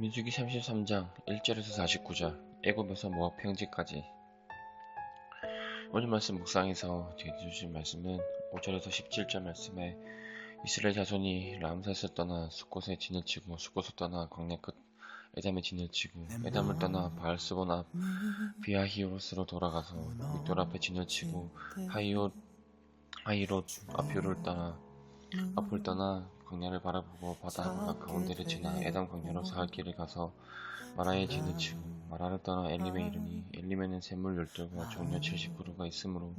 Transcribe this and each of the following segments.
민수기 33장 1절에서 49절 애굽에서 모압 평지까지. 오늘 말씀 묵상에서 주신 말씀은 5절에서 17절 말씀에 이스라엘 자손이 람셋을 떠나 숫곳에 진을 치고 숫곳을 떠나 광야 끝 에담에 진을 치고 에담을 떠나 바알스본 앞 비아히오로스로 돌아가서 믹돌 앞에 진을 치고 하이옷 하이롯 아표를 떠나 앞을 떠나 광야를 바라보고 바다 한가 가운데를 지나 에담 광야로 사할 길을 가서 마라에 진을 치고 마라를 떠나 엘림에 이르니 엘림에는 샘물 열둘과 종려 70그루가 있으므로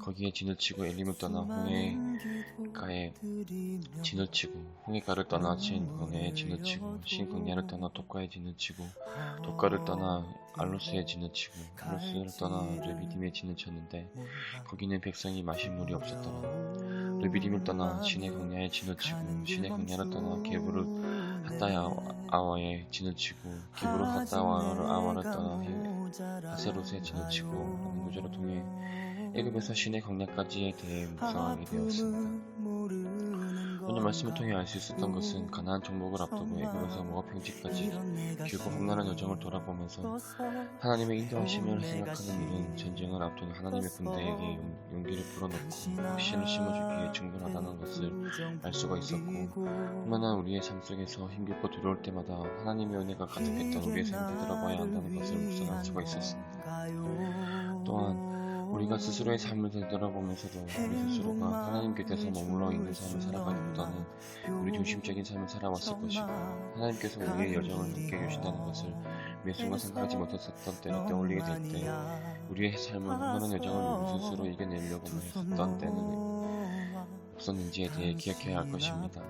거기에 진을 치고 엘림을 떠나 홍해가에 진을 치고 홍해가를 떠나 신 광야에 진을 치고 신 광야를 떠나 독가에 진을 치고 독가를 떠나 알로스에 진을 치고 알로스를 떠나 레비딤에 진을 쳤는데 거기는 백성이 마실 물이 없었더라 르비딤을 떠나 신의 광야에 진을 치고 신의 광야를 떠나 게부를 핫다야 아와에 진을 치고 기브로 핫다와를 아와를 떠나 하세롯에 진을 치고 라는 구절을 통해 애굽에서 신의 광야까지에 대해 묵상하게 되었습니다. 오늘 말씀을 통해 알 수 있었던 것은 가나안 정복을 앞두고 애굽에서 모압 평지까지 길고 험난한 여정을 돌아보면서 하나님의 인도하심을 생각하는 일은 전쟁을 앞둔 하나님의 군대에게 용- 용기를 불어넣고 확신을 심어주기에 충분하다는 것을 알 수가 있었고 험난한 우리의 삶 속에서 힘겹고 두려울 때마다 하나님의 은혜가 가득했던 우리의 삶을 되돌아봐야 한다는 것을 묵상할 수가 있었습니다. 또한 우리가 스스로의 삶을 되돌아보면서도 우리 스스로가 하나님 곁에서 머물러 있는 삶을 살아가기보다는 우리 중심적인 삶을 살아왔을 것이고 하나님께서 우리의 여정을 함께 해주신다는 것을 매 순간 생각하지 못했었던 때를 떠올리게 될 때 우리의 삶은 험난한 여정을 우리 스스로 이겨내려고 했었던 때는 없었는지에 대해 기억해야 할 것입니다.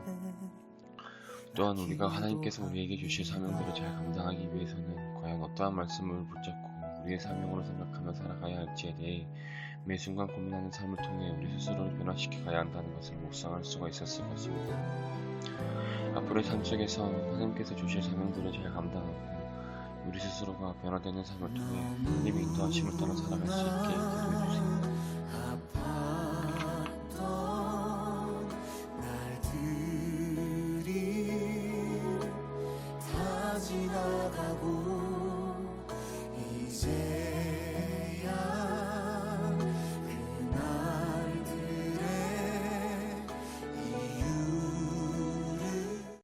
또한 우리가 하나님께서 우리에게 주실 사명들을 잘 감당하기 위해서는 과연 어떠한 말씀을 붙잡고 우리의 사명으로 생각하며 살아가야 할지에 대해 매 순간 고민하는 삶을 통해 우리 스스로를 변화시켜 가야 한다는 것을 묵상할 수가 있었을 것입니다. 앞으로의 삶 속에서 하나님께서 주실 사명들을 잘 감당하고 우리 스스로가 변화되는 삶을 통해 하나님의 인도하심을 따라 살아갈 수 있게.